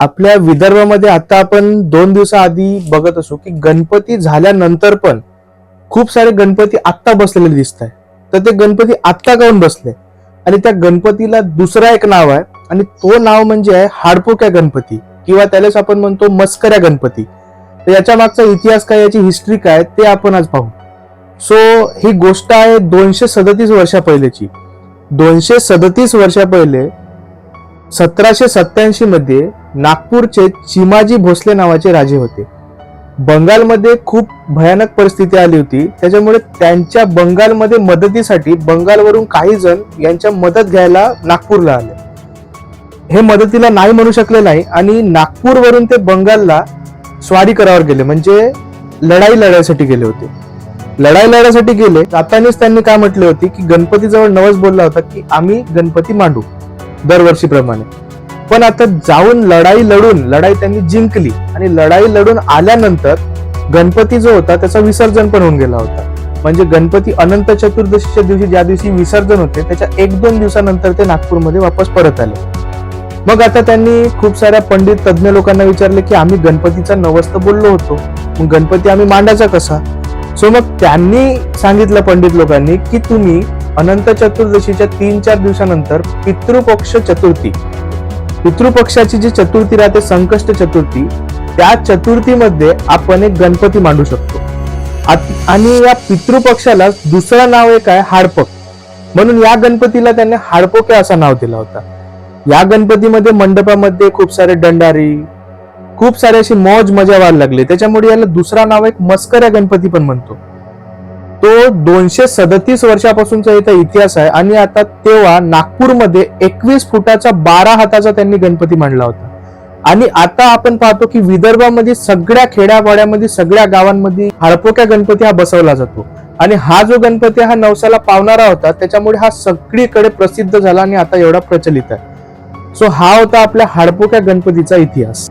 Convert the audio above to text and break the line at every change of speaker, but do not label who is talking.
आपल्या विदर्भामध्ये आता आपण दोन दिवसाआधी बघत असू की गणपती झाल्यानंतर पण खूप सारे गणपती आत्ता बसलेले दिसत आहे तर ते गणपती आत्ता काऊन बसले? आणि त्या गणपतीला दुसरा एक नाव आहे आणि तो नाव म्हणजे आहे हाडपोक्या गणपती किंवा त्यालाच आपण म्हणतो मस्कऱ्या गणपती. तर याच्या मागचा इतिहास काय याची हिस्ट्री काय ते आपण आज पाहू. सो ही गोष्ट आहे दोनशे सदतीस वर्षा पहिलेची. दोनशे सदतीस वर्षा पहिले सतराशे सत्याऐंशी मध्ये नागपूरचे चिमाजी भोसले नावाचे राजे होते. बंगालमध्ये खूप भयानक परिस्थिती आली होती. त्याच्यामुळे त्यांच्या बंगालमध्ये मदतीसाठी बंगालवरून काही जण यांच्या मदत घ्यायला नागपूरला आले. हे मदतीला नाही म्हणू शकले नाही आणि नागपूरवरून ते बंगालला स्वारी करावर गेले म्हणजे लढाई लढायसाठी गेले होते. लढाई लढायसाठी गेले जातानाच त्यांनी काय म्हटले होते की गणपतीजवळ नवस बोलला होता की आम्ही गणपती मांडू दरवर्षीप्रमाणे. पण आता जाऊन लढाई लढून लढाई त्यांनी जिंकली. आणि लढाई लढून आल्यानंतर गणपती जो होता त्याचा विसर्जन पण होऊन गेला होता. म्हणजे गणपती अनंत चतुर्दशीच्या दिवशी ज्या दिवशी विसर्जन होते त्याच्या एक दोन दिवसानंतर ते नागपूरमध्ये वापस परत आले. मग आता त्यांनी खूप साऱ्या पंडित तज्ज्ञ लोकांना विचारले की आम्ही गणपतीचा नवस्त बोललो होतो. मग गणपती आम्ही मांडायचा कसा? सो मग त्यांनी सांगितलं पंडित लोकांनी की तुम्ही अनंत चतुर्दशीच्या तीन चार दिवसानंतर पितृपक्ष चतुर्थी पितृपक्षाची जी चतुर्थी राहते संकष्ट चतुर्थी त्या चतुर्थीमध्ये आपण एक गणपती मांडू शकतो. आणि या पितृपक्षाला दुसरं नाव एक आहे हाडपक. म्हणून या गणपतीला त्यांनी हाडपोके असं नाव दिला होता. या गणपतीमध्ये मंडपामध्ये खूप सारे दंडारी खूप सारे अशी मौज मजा व्हायला लागली. त्याच्यामुळे याला दुसरा नाव एक मस्कऱ्या गणपती पण म्हणतो. तो दोनशे सदतीस वर्षापासूनचा इथं इतिहास आहे. आणि आता तेव्हा नागपूरमध्ये एकवीस फुटाचा बारा हाताचा त्यांनी गणपती मांडला होता. आणि आता आपण पाहतो की विदर्भामध्ये सगळ्या खेड्यापाड्यामध्ये सगळ्या गावांमध्ये हळपोक्या गणपती हा बसवला जातो. आणि हा जो गणपती हा नवसाला पावणारा होता त्याच्यामुळे हा सगळीकडे प्रसिद्ध झाला आणि आता एवढा प्रचलित आहे. सो हा होता आपल्या हाडपोक्या गणपतीचा इतिहास.